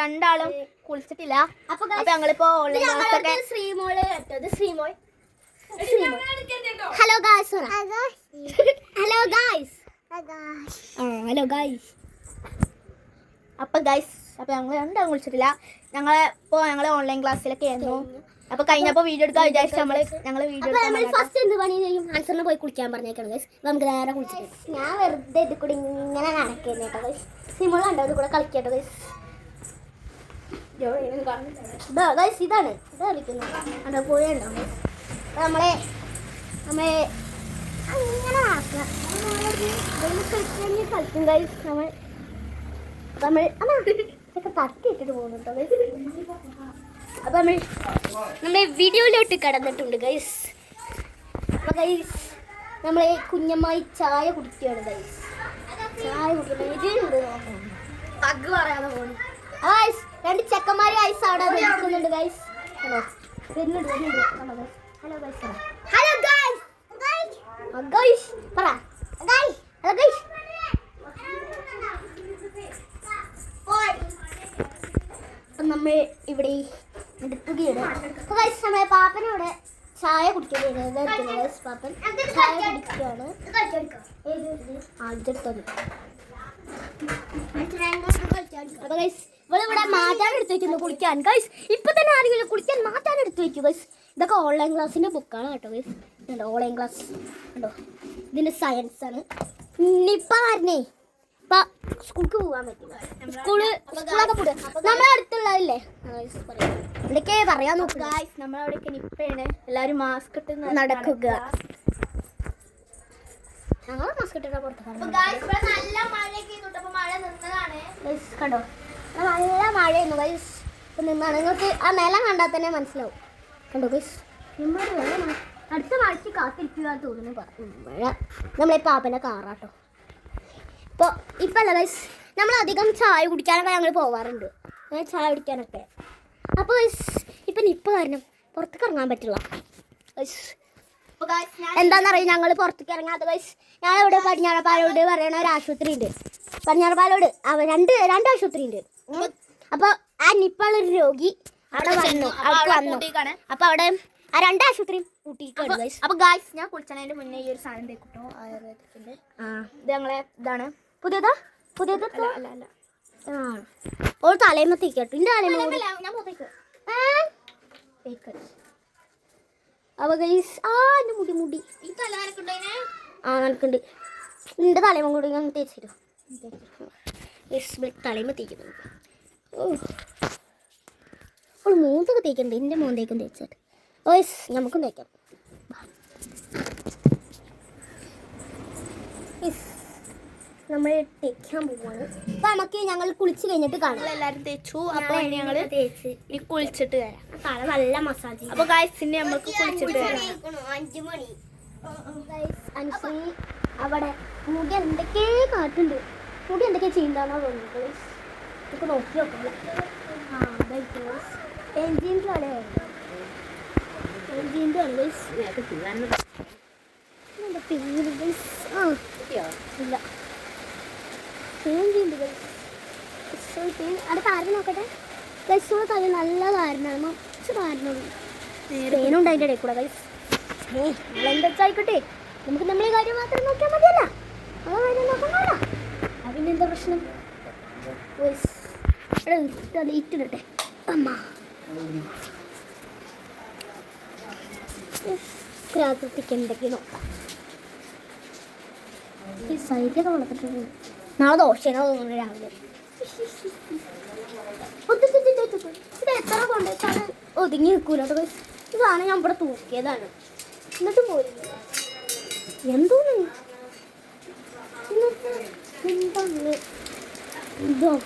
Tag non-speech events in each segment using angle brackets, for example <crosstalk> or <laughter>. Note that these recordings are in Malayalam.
ഞങ്ങൾ രണ്ടാളും കുളിച്ചിട്ടില്ല. അപ്പൊ ഞങ്ങളിപ്പോ ഓൺലൈൻ ക്ലാസ് ഒക്കെ Sreemol Sreemol hello guys hello guys hello guys അപ്പൊ ഗൈസ് അപ്പൊ ഞങ്ങൾ രണ്ടാളും കുളിച്ചിട്ടില്ല. ഞങ്ങളെ ഇപ്പോ ഞങ്ങൾ ഓൺലൈൻ ക്ലാസ്സിലൊക്കെ ആയിരുന്നു. അപ്പൊ കഴിഞ്ഞപ്പോ വീഡിയോ എടുക്കാൻ വിചാരിച്ചു നമ്മൾ ഞങ്ങൾ വീഡിയോ ഫസ്റ്റ് എന്ത് പണി ചെയ്യും? ആൻസറിന് പോയി കുളിക്കാൻ പറഞ്ഞേക്കാണ് ഗൈസ് നമുക്ക് നേരെ കുളിച്ചിട്ട് ഞാൻ വെറുതെ ഇത് കൂടി ഇങ്ങനെ നടക്കുന്നു കേട്ടോ ഗൈസ് സിമോൾ കണ്ടോ? ഇത് കൂടെ കളിക്കട്ടോ ഗൈസ് ഇതാണ്. ഇത് കളിക്കുന്നത് അവിടെ അപ്പൊ നമ്മളെ നമ്മളെ അങ്ങനെ കളിക്കുന്ന കളിക്കും നമ്മൾ നമ്മൾ ഇതൊക്കെ തട്ടിയിട്ടിട്ട് പോകുന്നുണ്ടോ ഗൈസ് നമ്മൾ വീഡിയോയിലോട്ട് കടന്നിട്ടുണ്ട് ഗൈസ് അപ്പൊ ഗൈസ് നമ്മളെ കുഞ്ഞമ്മായി ചായ കുടിക്കുകയാണ് ഗൈസ് ചായ കുടിക്കണം ഇതിലുണ്ട് പഗ് പറയാതെ പോകുന്നു ഗൈസ് രണ്ട് ചെക്കന്മാര് ഗൈസ് അവിടെ നിൽക്കുന്നുണ്ട് ഗൈസ് ഹലോ. വരുന്നുണ്ട് വരുന്നുണ്ട്. Hello guys hello guys guys പറ. ഗൈസ് ഹലോ ഗൈസ് നമ്മൾ ഇവിടെ എടുക്കുകയാണ്. അപ്പൊ ഗൈസ് നമ്മളെ പാപ്പനോടെ ചായ കുടിക്കുകയാണ് ഗൈസ് പാപ്പൻ? ചായ കുടിക്കുകയാണ്. ആദ്യത്തെ ഇത്? ആ, ഇതെടുത്തത്. അപ്പൊ ഗൈസ് ഇവിടെ മാറ്റാൻ എടുത്തു വെക്കുന്നു കുളിക്കാൻ. ഗൈസ് ഇപ്പൊ തന്നെ ആരെങ്കിലും കുളിക്കാൻ മാറ്റാൻ എടുത്തു വെക്കൂ ഗൈസ് ഇതൊക്കെ ഓൺലൈൻ ക്ലാസ്സിന്റെ ബുക്കാണ് കേട്ടോ ഗൈസ് ഇതുണ്ട് ഓൺലൈൻ ക്ലാസ് ഉണ്ടോ ഇതിന്റെ സയൻസ് ആണ്. നിപ്പ വരണേ. ഇപ്പൊ സ്കൂൾക്ക് പോകാൻ പറ്റില്ല സ്കൂൾ സ്കൂളൊക്കെ പോട്ടെ നമ്മളെ അടുത്തുള്ളതല്ലേ? ഇവിടേക്ക് പറയാൻ നോക്കുക നമ്മളവിടെയൊക്കെ നിപ്പയാണ് എല്ലാരും മാസ്ക് ഇട്ട് നടക്കുക. ഞങ്ങൾ മാസ്ക് ഇട്ടിട്ടാ അപ്പൊ പുറത്ത് ഗൈസ് കണ്ടോ? നല്ല മഴയായിരുന്നു ഗൈസ് ഇപ്പം നിന്നാണ്. നിങ്ങൾക്ക് ആ നിലം കണ്ടാൽ തന്നെ മനസ്സിലാവും. കണ്ടോ ഗൈസ് അടുത്ത മഴയ്ക്ക് കാത്തിരിക്കുക തോന്നുന്നു. മഴ. നമ്മളെ പാപ്പന്റെ കാറാട്ടോ ഇപ്പോൾ ഇപ്പം അല്ല ഗൈസ് നമ്മൾ അധികം ചായ കുടിക്കാനൊക്കെ ഞങ്ങൾ പോവാറുണ്ട്. ചായ കുടിക്കാനൊക്കെ. അപ്പോൾ ഗൈസ് ഇപ്പം നിപ്പ കാരണം പുറത്തേക്ക് ഇറങ്ങാൻ പറ്റില്ല. ഗൈസ് എന്താണെന്നറിയാം ഞങ്ങൾ പുറത്തേക്ക് ഇറങ്ങാത്ത ഗൈസ് ഞങ്ങളിവിടെ പടിഞ്ഞാറപ്പാലോട് പറയണ ഒരു ആശുപത്രി ഉണ്ട് പടിഞ്ഞാറപ്പാലോട് അവ രണ്ട് രണ്ട് ആശുപത്രി ഉണ്ട് അപ്പൊ ആ ഒരു രോഗി അവിടെ വന്നു അവിടെ വന്നു. അപ്പൊ അവിടെ ആ രണ്ട് ആശുപത്രിയും ഗൈസ് അപ്പൊ ഗായ്സ് ഞാൻ കുളിച്ചതിന്റെ മുന്നേ ഈ ഒരു സാധനം തേക്കിട്ടു. ആയുർവേദത്തിന്റെ ഇത് ഞങ്ങളെ ഇതാണ്. പുതിയതാ? പുതിയത് അല്ല അല്ല ഓൾ തലേമ തേക്കട്ടു. ഇന്റെ തലേമ ഞാൻ തേക്ക്. അപ്പൊ ഗൈസ് ആ എന്റെ മുടി മുടി. ആ നനക്കുണ്ട് നിന്റെ തലേമ കൂടി ഞാൻ തേച്ചു തരും. തലേമ തേക്കുന്നു ഓ അവൾ മൂന്നൊക്കെ തേക്കണ്ട് എന്റെ മോന്തേക്കും തേച്ചിട്ട് ഓയസ് നമുക്കും തേക്കാം. നമ്മൾ തേക്കാൻ പോവാണ്. അപ്പൊ നമുക്ക് ഞങ്ങൾ കുളിച്ച് കഴിഞ്ഞിട്ട് കാണാം. എല്ലാരും തേച്ചു. അപ്പൊ ഇനി ഞങ്ങൾ തേച്ച്. ഇനി കുളിച്ചിട്ട് വരാം. തല നല്ല മസാജ് അപ്പൊ ഗായ്സ് ഇനി നമ്മൾക്ക് കുളിച്ചിട്ട് വരാം. അഞ്ചു മണി. അനുസരി അവിടെ മുടി എന്തൊക്കെ കാട്ടുണ്ട്. മുടി എന്തൊക്കെ ചെയ്യുന്നതാണോ തോന്നുന്നത്. നമുക്ക് നോക്കി നോക്കാം. ആ എൻജിന്റെ ആണ് എൻജിന്റെ ആണ്? ആ ഇല്ല. എൻജിന്റെ അവിടെ താരം നോക്കട്ടെ? ഗൈസ് കാര്യം നല്ല കാരണമാണ് മറിച്ച് കാരണമാണ് പേനുണ്ട് അതിന്റെ ഇടയിൽ കൂടെ ഗൈസ് ഏ നമ്മളെന്തായിക്കോട്ടെ നമുക്ക് നമ്മൾ ഈ കാര്യം മാത്രം നോക്കിയാൽ മതിയല്ല. ആ കാര്യം നോക്കണമല്ല എന്താ പ്രശ്നം ഇട്ടിടട്ടെ അമ്മ. പ്രാകൃതിക്ക് എന്തൊക്കെ ഈ സൈഡൊക്കെ വളർത്തിട്ടുണ്ട്. നാളെ ദോശയാണോ തോന്നുന്നു രാവിലെ? ഒതുങ്ങി നിൽക്കൂല. കേട്ടോ ഇതാണ് ഞാൻ ഇവിടെ തൂക്കിയതാണ്. എന്നിട്ട് പോയി എന്തോന്ന്? എന്താണ്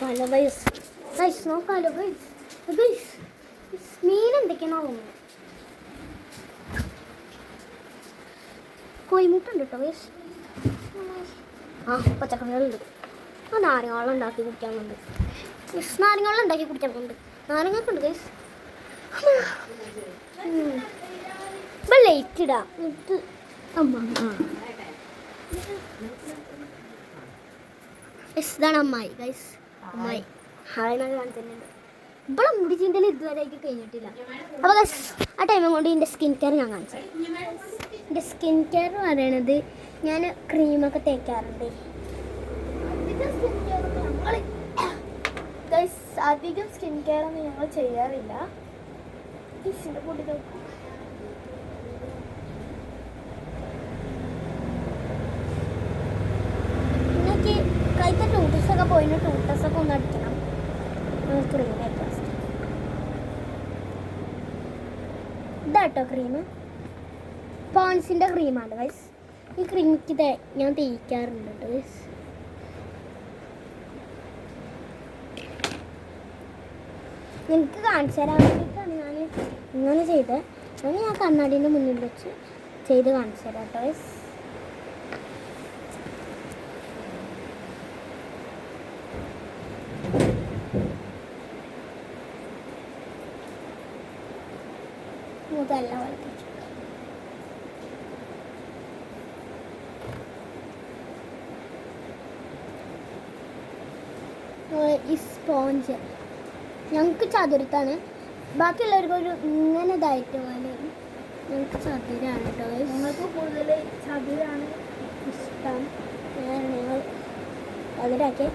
പല വയസ്സ് ഗൈസ് നോക്കാലോ ഗൈസ് ഗൈസ് മീൻ എന്തൊക്കെയാണോ തോന്നുന്നു കോയിമുട്ടുണ്ട് കേട്ടോ ഗൈസ് ആ പച്ചക്കറികളുണ്ട് ആ നാരങ്ങാളം ഉണ്ടാക്കി കുടിക്കാനുണ്ട് ഗൈസ് നാരങ്ങാളം ഉണ്ടാക്കി കുടിക്കാനുണ്ട് നാരങ്ങൊക്കെ ഉണ്ട് ഗൈസ് ഇപ്പം ലൈറ്റ് ഇടാം ഇത് അമ്മ ആ ഗൈസ് ഇതാണ് അമ്മായി ഗൈസ് അമ്മായി. ഹായണത് കാണിച്ചിട്ടുണ്ട് ഇവിടെ മുടി ചീന്തൽ ഇതുവരെയൊക്കെ കഴിഞ്ഞിട്ടില്ല. അപ്പോൾ ഗൈസ് ആ ടൈമും കൊണ്ട് എന്റെ സ്കിൻ കെയർ ഞാൻ കാണിച്ചു എന്റെ സ്കിൻ കെയർ എന്ന് പറയണത് ഞാൻ ക്രീമൊക്കെ തേക്കാറുണ്ട്. ഗൈസ് അധികം സ്കിൻ കെയർ ഒന്നും ഞങ്ങൾ ചെയ്യാറില്ല. പൊടി നോക്കൂ. എനിക്ക് കൈത്തെ ടൂട്ടസൊക്കെ പോയിന് ടൂട്ടസൊക്കെ ഒന്ന് അടിക്കണം. ക്രീം തേക്കാം ഇതാട്ടോ ക്രീം പോൺസിന്റെ ക്രീമാണ് വൈസ് ഈ ക്രീമിക്ക് ഞാൻ തേക്കാറുണ്ട് കേട്ടോ വൈസ് എനിക്ക് കാണിച്ചു തരാൻ വേണ്ടിയിട്ടാണ് ഞാൻ ഇങ്ങനെ ചെയ്തത് അങ്ങനെ ഞാൻ കണ്ണാടീന്റെ മുന്നിൽ വെച്ച് ചെയ്ത് കാണിച്ചു തരാം കേട്ടോ വളർത്തിച്ചു ഈ സ്പോഞ്ച്. ഞങ്ങൾക്ക് ചതുരത്താണ്. ബാക്കിയുള്ളവർക്ക് ഒരു ഇങ്ങനെ ഇതായിട്ട് പോലെ ഞങ്ങൾക്ക് ചതുരാണ് കേട്ടോ ഞങ്ങൾക്ക് കൂടുതൽ ചതുരാണ് ഇഷ്ടം. ഞാൻ ഞങ്ങൾ ചതുരാക്കി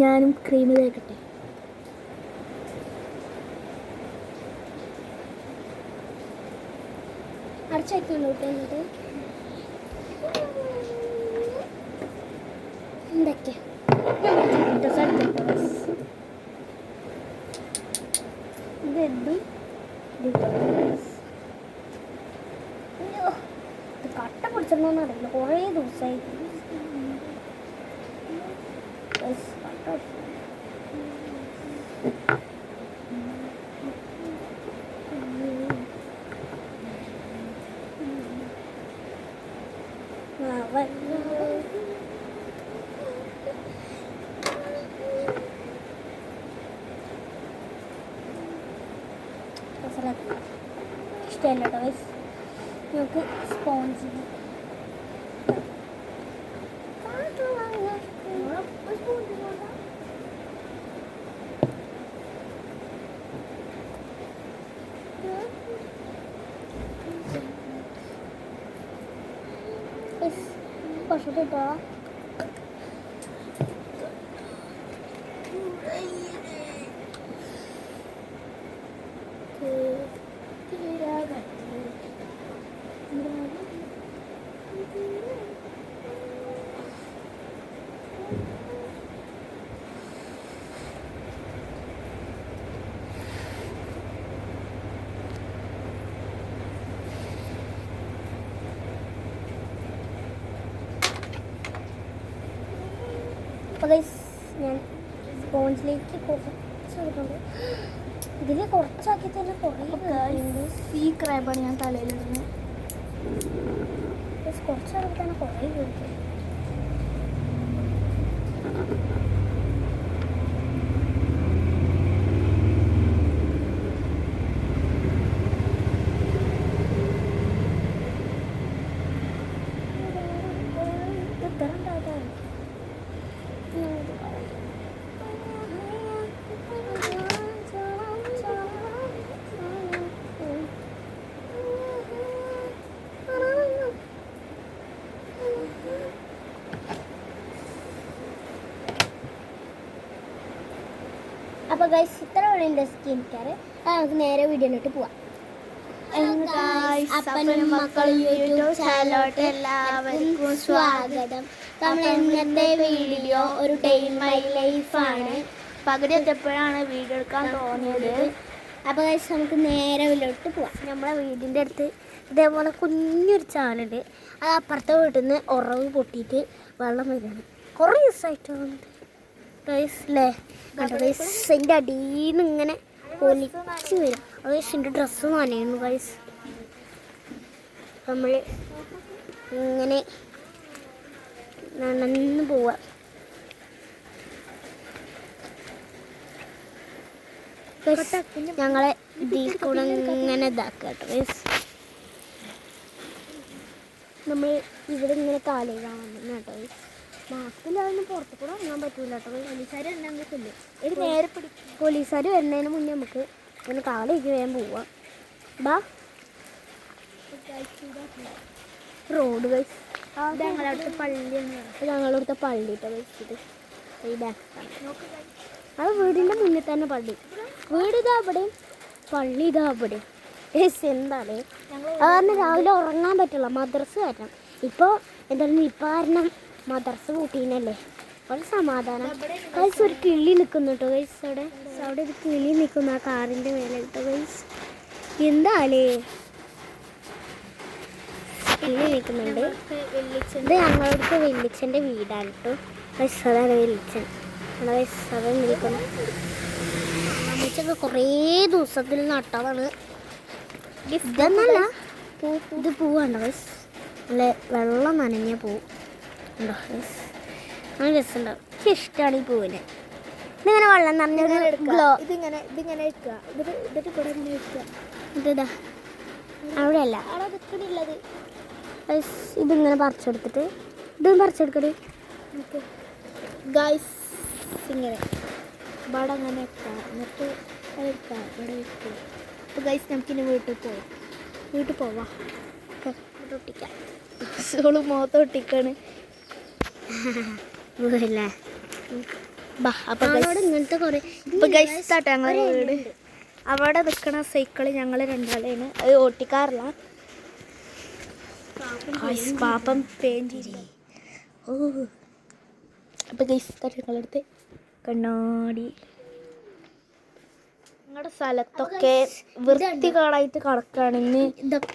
ഞാനും ക്രീം തേക്കട്ടെ കേട്ടോ എന്നിട്ട്. എന്തൊക്കെ? ഇതെന്തും? ഇത് കട്ട പിടിച്ചിട്ടുണ്ടോന്ന് അറിയില്ല. കുറേ ദിവസമായി Guys, കട്ട പിടിച്ചു. ആ, വന്നു. ഇഷ്ടമല്ല കേട്ടോ guys. നമുക്ക് സ്പോഞ്ച് കുറച്ച് കിട്ടോ അപ്പോൾ guys, ഞാൻ സ്പോഞ്ചിലേക്ക് കുറച്ച് എടുക്കുന്നുണ്ട് ഇതിൽ കുറച്ചാക്കി തന്നെ കുറേ ഈ ക്രാബാണ് ഞാൻ തലയിലിടുന്നത് കുറച്ചെടുത്ത് തന്നെ കുറേ കിട്ടും അപ്പോൾ ഗൈസ് ഇത്ര എന്റെ സ്കിൻ കെയർ നമുക്ക് നേരെ വീഡിയോയിലോട്ട് പോവാം. അപ്പനും മക്കളും യൂട്യൂബ് ചാനലോട്ട് എല്ലാവർക്കും സ്വാഗതം. നമ്മൾ ഇന്നത്തെ വീഡിയോ ഒരു ഡേ മൈ ലൈഫാണ് പകുതി എത്തപ്പോഴാണ് വീഡിയോ എടുക്കാൻ തോന്നിയത്? അപ്പോൾ ഗൈസ് നമുക്ക് നേരെ വീട്ടിലോട്ട് പോവാം. നമ്മളെ വീടിന്റെ അടുത്ത് ഇതേപോലെ കുഞ്ഞൊരു ചാലുണ്ട്. അത് അപ്പുറത്തെ വീട്ടിൽ നിന്ന് ഉറവ് പൊട്ടിയിട്ട് വെള്ളം വരുന്നത് കുറേ ദിവസമായിട്ട് ഗൈസ് അല്ലേ കണ്ടോ അടിയിൽ നിന്ന് ഇങ്ങനെ ഒലിച്ച് വരും. അത് ഡ്രസ്സ് നനയുന്നു ഗൈസ് നമ്മൾ ഇങ്ങനെ നനന്ന് പോവാം. ഞങ്ങളെ ഇതിൽ കൂടെ ഇങ്ങനെ ഇതാക്കുക കേട്ടോ നമ്മൾ ഇവിടെ ഇങ്ങനെ കാലേ വന്നു കേട്ടോ മാസ്കില്ലാതെ പുറത്ത് കൂടെ ഇറങ്ങാൻ പറ്റൂല കേട്ടോ. പോലീസുകാർ ഉണ്ടെങ്കിൽ ഒരു നേരെ പിടി പോലീസുകാർ വരുന്നതിന് മുന്നേ നമുക്ക് ഇങ്ങനെ കാലേക്ക് വേഗം പോവാം. ബാ. റോഡ് വൈസ് ഞങ്ങളടുത്ത പള്ളിയാണ് ഞങ്ങളടുത്ത പള്ളി കേട്ടോ വെച്ചിട്ട് ഈ ബാക്ക് അത് വീടിന്റെ മുന്നിൽ തന്നെ പള്ളി. വീട് ഇതാ അവിടെ. പള്ളി ഇതാ അവിടെ. ഏസ് എന്താണ്? അത് കാരണം രാവിലെ ഉറങ്ങാൻ പറ്റില്ല. മദ്രസ് കാരണം ഇപ്പോൾ എന്തായാലും ഇപ്പം കാരണം മദ്രസ് കൂട്ടീനല്ലേ? ഒരു സമാധാനം. ഗൈസ് ഒരു കിളി നിൽക്കുന്നു കേട്ടോ അവിടെ. അവിടെ ഒരു കിളി നിൽക്കുന്നു ആ കാറിന്റെ മേലെ കേട്ടോ ഗൈസ് എന്താലേ? കിളി നിൽക്കുന്നുണ്ട് ഇത് ഞങ്ങളുടെ വെല്ലിച്ചന്റെ വീടാണ് കേട്ടോ അതാണ് വെല്ലിച്ചൻ ഗൈസ് അത് നിൽക്കുന്നു. അമ്മച്ചൊക്കെ കുറേ ദിവസത്തിൽ നട്ടതാണ്. ഇതെന്നല്ല ഇത് പൂവാണ്ടോ ഗൈസ് നല്ല വെള്ളം നനഞ്ഞ പൂ. ഉണ്ടോ? ഗൈസ് നല്ല രസമുണ്ടാവും എനിക്ക് ഇഷ്ടമാണ് ഈ പൂവിന്. ഇതിങ്ങനെ വെള്ളം നിറഞ്ഞൊരു ഗ്ലോ ഇതിങ്ങനെ ഇതിങ്ങനെ ഇത് ഇതിട്ട് കൂടെ ഇങ്ങനെ ഇതാ അവിടെ അല്ല അവിടെ നിൽക്കണില്ലത് ഗൈസ് ഇതിങ്ങനെ പറിച്ചെടുത്തിട്ട്. ഇതും പറിച്ചെടുക്കട്. ഗൈസ് ഇങ്ങനെ. ഇവിടെ അങ്ങനെ എന്നിട്ട് ഇവിടെ വെക്കുക അപ്പോൾ ഗൈസ് നമുക്കിനി വീട്ടിൽ പോവാം. വീട്ടിൽ പോവാം. ഒട്ടിക്കാം. <laughs> സോൾ മുഖത്ത് ഒട്ടിക്കാണ്. വീടല്ലേ അവിടെ ഇങ്ങനത്തെ കുറേ ഇപ്പൊ ഗൈസ് താട്ടെ ഞങ്ങളെ വീട്. അവിടെ നിൽക്കണ സൈക്കിൾ ഞങ്ങൾ രണ്ടാളെയാണ് അത് ഓട്ടിക്കാറില്ല. പാപ്പം പേഞ്ചിരി ഓ. അപ്പൊ ഗൈസ് ഞങ്ങളടുത്ത് കണ്ണാടി. ഞങ്ങളുടെ സ്ഥലത്തൊക്കെ വൃത്തികേടായിട്ട് കിടക്കാണ്. ഇന്ന്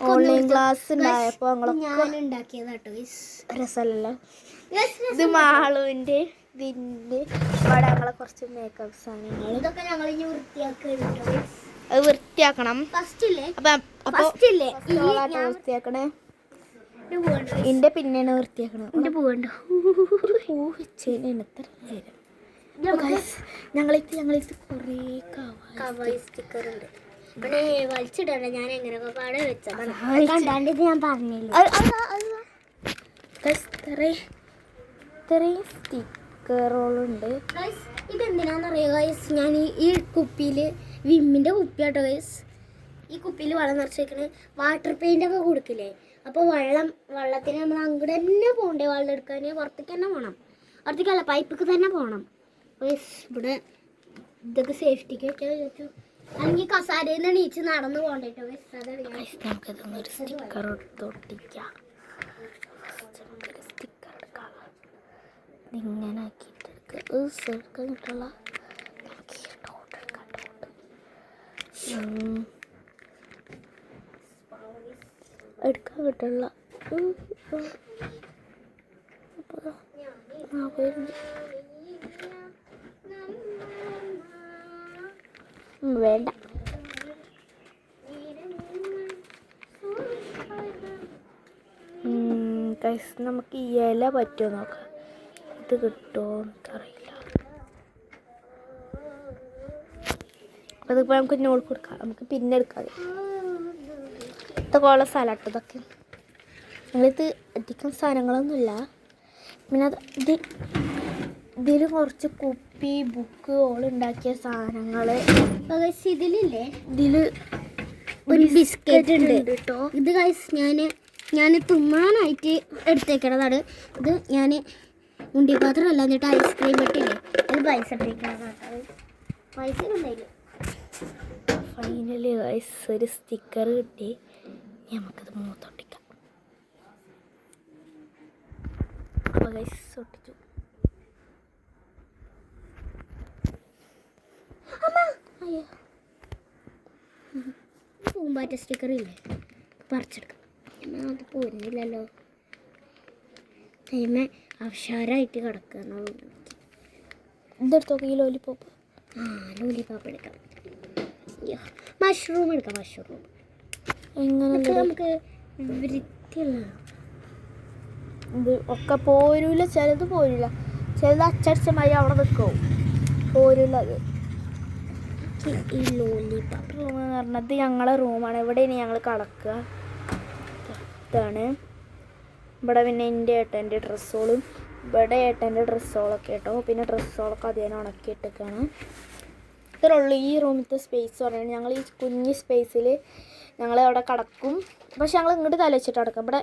ഓൺലൈൻ ക്ലാസ് ഉണ്ടായപ്പോ ഞങ്ങളൊക്കെ ഗൈസ് രസമല്ലോ ഇത് മാളുവിന്റെ ഇവിടെ ഞങ്ങളെ കുറച്ച് മേക്കപ്പ് സാധനങ്ങൾ ഇതൊക്കെ ഞങ്ങൾ ഇനി അത് വൃത്തിയാക്കണം. വൃത്തിയാക്കണേ? എന്റെ പിന്നെയാണ് വൃത്തിയാക്കണം എന്റെ പൂവുണ്ടോ പൂ <laughs> വെച്ചതിന് എത്ര നേരം. ഞങ്ങളിത് ഞങ്ങളിത് കുറേ കവായി സ്റ്റിക്കർ ഉണ്ട് ഇവിടെ വലിച്ചിടണ്ട ഞാൻ എങ്ങനെ പാടെ വെച്ചതാണ്. കണ്ടാണ്ട് ഇത് ഞാൻ പറഞ്ഞില്ല? ഇത്രയും സ്റ്റിക്കറുകളുണ്ട്. ഇതെന്തിനാന്നറിയോ? ഗൈസ് ഞാൻ ഈ കുപ്പിയിൽ വിമ്മിന്റെ കുപ്പിയാട്ടോ ഗൈസ് ഈ കുപ്പിയിൽ വെള്ളം നിറച്ച് വെക്കണേ വാട്ടർ പെയിന്റ് ഒക്കെ കൊടുക്കില്ലേ? അപ്പോൾ വെള്ളം വെള്ളത്തിന് നമ്മൾ അങ്ങോട്ട് തന്നെ പോകണ്ടേ വെള്ളം എടുക്കാൻ പുറത്തേക്ക് തന്നെ പോകണം പുറത്തേക്കല്ല പൈപ്പിക്ക് തന്നെ പോകണം ഇവിടെ ഇതൊക്കെ സേഫ്റ്റിക്ക് വെച്ചാൽ വിചാരിച്ചു അല്ലെങ്കിൽ കസാരയിൽ നിന്ന് നീച്ച് നടന്ന് പോകണ്ടേ കേട്ടോ ഗൈസ് അതാണ് ഞാൻ ഗൈസ് നമുക്കിതൊന്ന് സ്റ്റിക്കർ ഒട്ടിക്കാം. സ്റ്റിക്കർ എടുക്കാം. ഇതിങ്ങനെ ആക്കിയിട്ട് എടുക്കുക എടുക്കാൻ കിട്ടുള്ള നമുക്ക് ഈ ഡോട്ട് എടുക്കാം ഡോട്ട്. എടുക്കാൻ കിട്ടുള്ള ഉം, വേണ്ട. കൈസ് നമുക്ക് ഇല പറ്റുമോ നോക്കാം. ഇത് കിട്ടുമോ എനിക്കറിയില്ല അതിപ്പോൾ നമുക്ക് നോട്ട് കൊടുക്കാം. നമുക്ക് പിന്നെ എടുക്കാം. ഇതൊക്കെ ഉള്ള ഇതൊക്കെ. ഞങ്ങളിത് അധികം സാധനങ്ങളൊന്നുമില്ല. പിന്നെ അത് ഇത് ഇതിൽ കുറച്ച് കുപ്പി ബുക്ക് ഓൾ ഉണ്ടാക്കിയ സാധനങ്ങൾ ഇതിലില്ലേ? ഇതിൽ ഒരു ബിസ്ക്കറ്റ് ഉണ്ട്. കേട്ടോ ഇത് ഗൈസ് ഞാൻ ഞാൻ തിന്നാനായിട്ട് എടുത്തേക്കണതാണ്. ഇത് ഞാൻ ഉണ്ടിപ്പാത്രം അല്ല എന്നിട്ട് ഐസ്ക്രീം ഇട്ടില്ലേ? അത് പൈസ ഇട്ടേക്കണതാണ് പൈസ ഉണ്ടായില്ല ഫൈനലി ഗൈസ് ഒരു സ്റ്റിക്കർ കിട്ടി. നമുക്കത് മൂത്തൊട്ടിക്കാം അപ്പോൾ ഗൈസ് ഒട്ടിച്ചു. പൂമ്പാറ്റ സ്റ്റിക്കർ ഇല്ലേ? പറിച്ചെടുക്കാം. എന്നാൽ അത് പോരുന്നില്ലല്ലോ. അതിമേ അവശാരായിട്ട് കിടക്കണം. എന്തെടുത്തോക്കെ ഈ ലോലിപ്പോപ്പ് ആ ലോലിപ്പോപ്പ് എടുക്കാം. മഷ്റൂം എടുക്കാം മഷ്റൂം എങ്ങനെ നമുക്ക് വൃത്തിയുള്ള ഇത് ഒക്കെ പോരൂല ചിലത് പോരില്ല ചിലത് അച്ചടിച്ചമായി അവിടെ നിൽക്കും പോരൂല അത്. ഈ ലോലിപോപ്പ് റൂം എന്ന് പറഞ്ഞത് ഞങ്ങളെ റൂമാണ് ഇവിടെ ഇനി ഞങ്ങൾ കളക്കുക ഇതാണ്. ഇവിടെ പിന്നെ എന്റെ ഏട്ടന്റെ ഡ്രസ്സുകളും ഇവിടെ ഏട്ടന്റെ ഡ്രസ്സുകളൊക്കെ കേട്ടോ. പിന്നെ ഡ്രസ്സുകളൊക്കെ ഉണക്കി ഉണക്കിയിട്ടൊക്കെയാണ് ഇത്രേ ഉള്ളൂ ഈ റൂമിലത്തെ സ്പേസ് പറയുന്നത് ഞങ്ങൾ ഈ കുഞ്ഞ് സ്പേസിൽ ഞങ്ങൾ അവിടെ കിടക്കും. പക്ഷെ ഞങ്ങൾ ഇങ്ങോട്ട് തല വെച്ചിട്ട് കിടക്കുക ഇവിടെ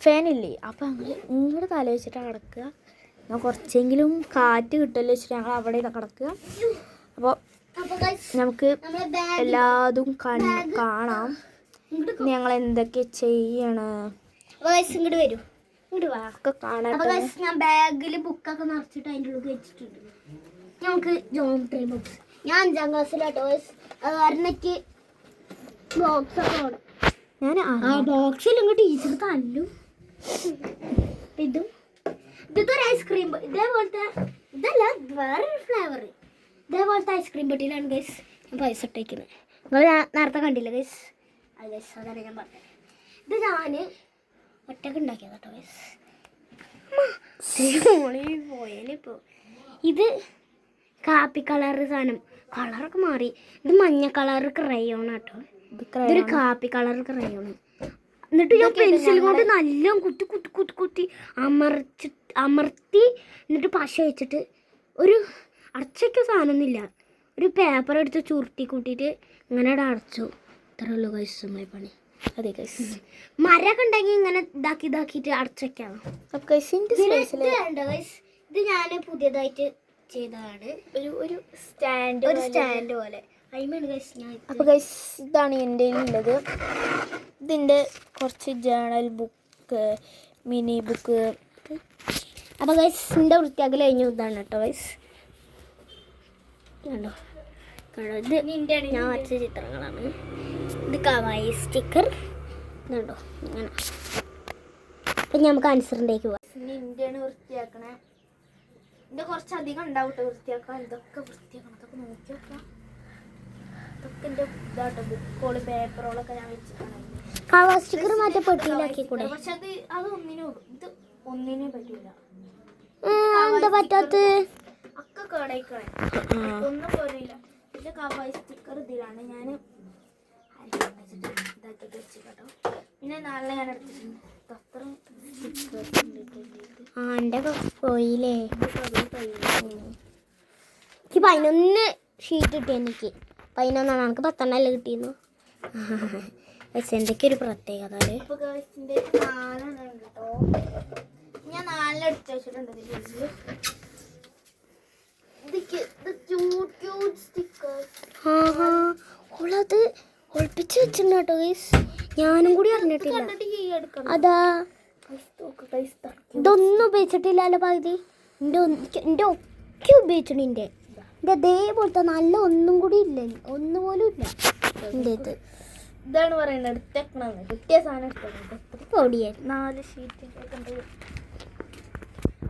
ഫാനില്ലേ അപ്പോൾ ഞങ്ങൾ ഇങ്ങോട്ട് തല വെച്ചിട്ടാണ് കിടക്കുക എന്നാൽ കുറച്ചെങ്കിലും കാറ്റ് കിട്ടുമല്ലോ വെച്ചിട്ട് ഞങ്ങൾ അവിടെ കിടക്കുക. അപ്പോൾ നമുക്ക് എല്ലാതും കാണാം. ഞങ്ങൾ എന്തൊക്കെ ചെയ്യണം? ഇങ്ങോട്ട് വരൂ. ഒക്കെ കാണട്ടെ. ഞാൻ ബാഗിൽ ബുക്കൊക്കെ നിറച്ചിട്ട് അതിന്റെ ഉള്ളിൽ വെച്ചിട്ടുണ്ട്. നമുക്ക് ജോമെട്രി ബോക്സ് ഞാൻ അഞ്ചാം ക്ലാസ്സിലാട്ടോ അത് കാരണം എനിക്ക് ബോക്സ് ഒക്കെ വേണം. ഞാൻ ആ ബോക്സിൽ ഇങ്ങോട്ട് ടീച്ചർ തല്ലും. ഇതും. ഇതൊക്കെ ഒരു ഐസ്ക്രീം ഇതേപോലത്തെ ഇതല്ല വേറൊരു ഫ്ലേവർ ഇതേപോലത്തെ ഐസ്ക്രീം പെട്ടിയിലാണ് ഗൈസ് ഞാൻ പൈസ ഇട്ടേക്കുന്നത്. നിങ്ങൾ നേരത്തെ കണ്ടില്ല ഗൈസ് അത് ഗൈസ് അതാണ് ഞാൻ പറഞ്ഞത്. ഇത് ഞാൻ ഒറ്റയ്ക്ക് ഉണ്ടാക്കിയത് കേട്ടോ ഗൈസ് പോയാലിപ്പോ ഇത് കാപ്പി കളർ സാധനം. കളറൊക്കെ മാറി. ഇത് മഞ്ഞ കളർ ക്രയോൺ കേട്ടോ. ഇതൊരു കാപ്പി കളർ ക്രയോൺ എന്നിട്ട് ഞാൻ പെൻസിൽ കൊണ്ട് നല്ല കുത്തി കുത്തി കുത്തി കുത്തി അമർച്ചി അമർത്തി എന്നിട്ട് പശ വെച്ചിട്ട് ഒരു അടച്ചയ്ക്ക സാധനമൊന്നുമില്ല. ഒരു പേപ്പർ എടുത്ത് ചുരുട്ടി കൂട്ടിയിട്ട് ഇങ്ങനെ അടച്ചു. ഇത്രേ ഉള്ളൂ കൈസുമായി പണി. അതെ കൈസ് മരമൊക്കെ ഉണ്ടെങ്കിൽ ഇങ്ങനെ ഇതാക്കി ഇതാക്കിയിട്ട് അടച്ചയ്ക്കാം അപ്പോൾ ഇത് ഞാൻ പുതിയതായിട്ട് ചെയ്തതാണ്. ഒരു ഒരു സ്റ്റാൻഡ് ഒരു സ്റ്റാൻഡ് പോലെ. അപ്പോൾ ഗൈസ് ഇതാണ് എന്റെ ഉള്ളത് ഇതിന്റെ കുറച്ച് ജേണൽ ബുക്ക് മിനി ബുക്ക് അപ്പോൾ ഗൈസ് എന്റെ വൃത്തിയാക്കൽ കഴിഞ്ഞു. ഇതാണ് കേട്ടോ ഗൈസ് കണ്ടോ? കണ്ടോ? ഇത് ഞാൻ വരച്ച ചിത്രങ്ങളാണ്. ഇത് കവായി സ്റ്റിക്കർ. ഇതുണ്ടോ ഇങ്ങനെ. അപ്പം നമുക്ക് ആൻസറിലേക്ക് പോവാം. ഇന്ത്യയാണ് വൃത്തിയാക്കണേ. ഇതിന്റെ കുറച്ചധികം ഉണ്ടാവും കേട്ടോ വൃത്തിയാക്കാൻ. ഇതൊക്കെ വൃത്തിയാക്കണം? അതൊക്കെ നോക്കി നോക്കാം ഇതൊക്കെ എന്റെ ഇതാട്ടോ. ബുക്കുകൾ പേപ്പറുകളൊക്കെ ഞാൻ വെച്ചിട്ടാണ്. കവാ സ്റ്റിക്കർ മാറ്റി പെട്ടിയിലാക്കി കൂടെ പക്ഷെ അത് അത് ഒന്നിനും ഇത് ഒന്നിനും പറ്റൂല. എന്താ പറ്റാത്ത ഒക്കെ കേടയിക്കണേ ഒന്നും പോരില്ല ഇത് കവായി സ്റ്റിക്കർ ഇതിലാണ്. ഞാൻ ഇതാക്കി വെച്ച് കേട്ടോ പിന്നെ നാളെ ഞാൻ എടുത്തിട്ടുണ്ട്. അത്ര പോയില്ലേ? അത് എനിക്ക് പതിനൊന്ന് ഷീറ്റ് കിട്ടി എനിക്ക്. പതിനൊന്നാണ്. എനിക്ക് പത്തെണ്ണല്ലേ കിട്ടിയിരുന്നു പക്ഷെ എന്തൊക്കെ ഒരു പ്രത്യേകത ഇതിന്റെ ഞാൻ നാലെണ്ണം എടുത്ത് വെച്ചിട്ടുണ്ട് ഓളത് ഒളിപ്പിച്ച് വെച്ചിട്ടുണ്ട് കേട്ടോ ഗൈസ് ഞാനും കൂടി അറിഞ്ഞിട്ടില്ല. അതാ. ഇതൊന്നും ഉപയോഗിച്ചിട്ടില്ലല്ലോ പകുതി? എന്റെ എന്റെ ഒക്കെ ഉപയോഗിച്ചിട്ടുണ്ട് എന്റെ എന്റെ അതേപോലത്തെ നല്ല ഒന്നും കൂടി ഇല്ല. ഒന്നും പോലും ഇല്ല. എന്റെ ഇത്. ഇതാണ് പറയുന്നത്. എടുത്തേക്കണെന്ന് കിട്ടിയ സാധനം നാല് ഷീറ്റ്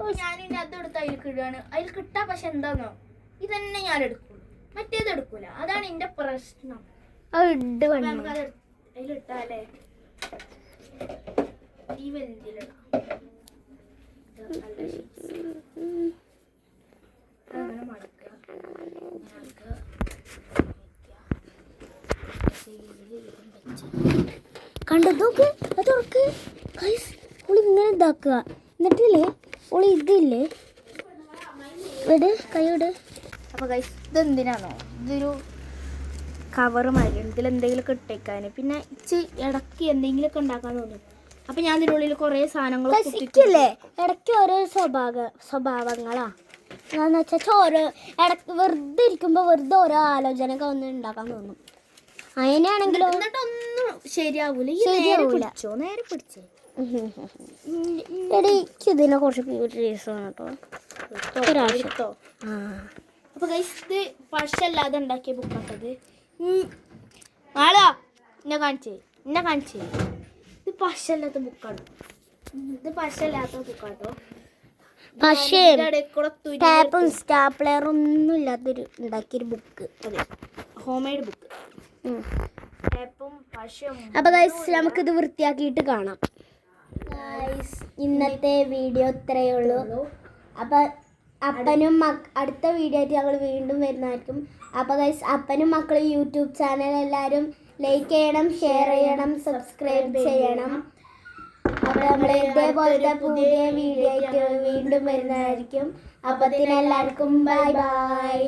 ഓ ഞാനിനി അത് എടുത്ത് അതിൽ കിടുകയാണ്. അതിൽ കിട്ടാ പക്ഷെ എന്താന്നോ? ഇതന്നെ ഞാൻ എടുക്കുള്ളൂ. മറ്റേത് എടുക്കൂല. അതാണ് എന്റെ പ്രശ്നം. അതിലിട്ടാലേ ഈ. അങ്ങനെ മടക്കുക. കണ്ടോ നോക്ക് അത് ഇങ്ങനെ ഇതാക്കുക. എന്നിട്ടില്ലേ? ഓൾ ഇതില്ലേ വിട് കൈ വിട് അപ്പോൾ ഗൈസ് ഇതെന്തിനാണോ ഇതൊരു കവർ മാറി ഇതിൽ എന്തെങ്കിലുമൊക്കെ ഇട്ടേക്കാൻ പിന്നെ ഇച്ച് ഇടയ്ക്ക് എന്തെങ്കിലുമൊക്കെ ഉണ്ടാക്കാൻ തോന്നും. അപ്പം ഞാൻ ഇതിനുള്ളിൽ കുറേ സാധനങ്ങൾ ഇടയ്ക്ക് ഓരോ സ്വഭാവ സ്വഭാവങ്ങളാ. എന്താന്ന് വെച്ചാൽ ഓരോ ഇടയ്ക്ക് വെറുതെ ഇരിക്കുമ്പോൾ വെറുതെ ഓരോ ആലോചനയൊക്കെ വന്ന് ഉണ്ടാക്കാൻ തോന്നും. അതിനാണെങ്കിലോ എന്നിട്ടൊന്നും ശരിയാവൂല. നേരെ. പിടിച്ചോ നേരെ പിടിച്ചേ. എനിക്ക് ഇതിനെ കുറച്ച് കേട്ടോ ഒരാഴ്ച. എടുത്തോ? ആ. അപ്പോൾ ഗൈസ് ഇത് പശല്ലാതെ ഉണ്ടാക്കിയ ബുക്കാട്ടത് ആളാ എന്നെ കാണിച്ചേ എന്നെ കാണിച്ചേ. ഇത് പശല്ലാത്ത ബുക്കാണ് ഇത് പശല്ലാത്ത ബുക്കാട്ടോ പക്ഷേ ടാപ്പും സ്റ്റാപ്ലെയറും ഒന്നും ഇല്ലാത്തൊരു ഉണ്ടാക്കിയൊരു ബുക്ക് അതെ ഹോം മെയ്ഡ് ബുക്ക് ടേപ്പും പശയും അപ്പൊ നമുക്ക് നമുക്കിത് വൃത്തിയാക്കിയിട്ട് കാണാം. ഇന്നത്തെ വീഡിയോ ഇത്രയേ ഉള്ളൂ. അപ്പൊ അപ്പനും മക്ക അടുത്ത വീഡിയോ ആയിട്ട് ഞങ്ങൾ വീണ്ടും വരുന്നതായിരിക്കും. അപ്പോൾ ഗൈസ് അപ്പനും മക്കളും യൂട്യൂബ് ചാനൽ എല്ലാവരും ലൈക്ക് ചെയ്യണം ഷെയർ ചെയ്യണം സബ്സ്ക്രൈബ് ചെയ്യണം. അപ്പോൾ നമ്മൾ ഇതേപോലത്തെ പുതിയ വീഡിയോ ആയിട്ട് വീണ്ടും വരുന്നതായിരിക്കും. അപ്പത്തിന് എല്ലാവർക്കും ബൈ ബൈ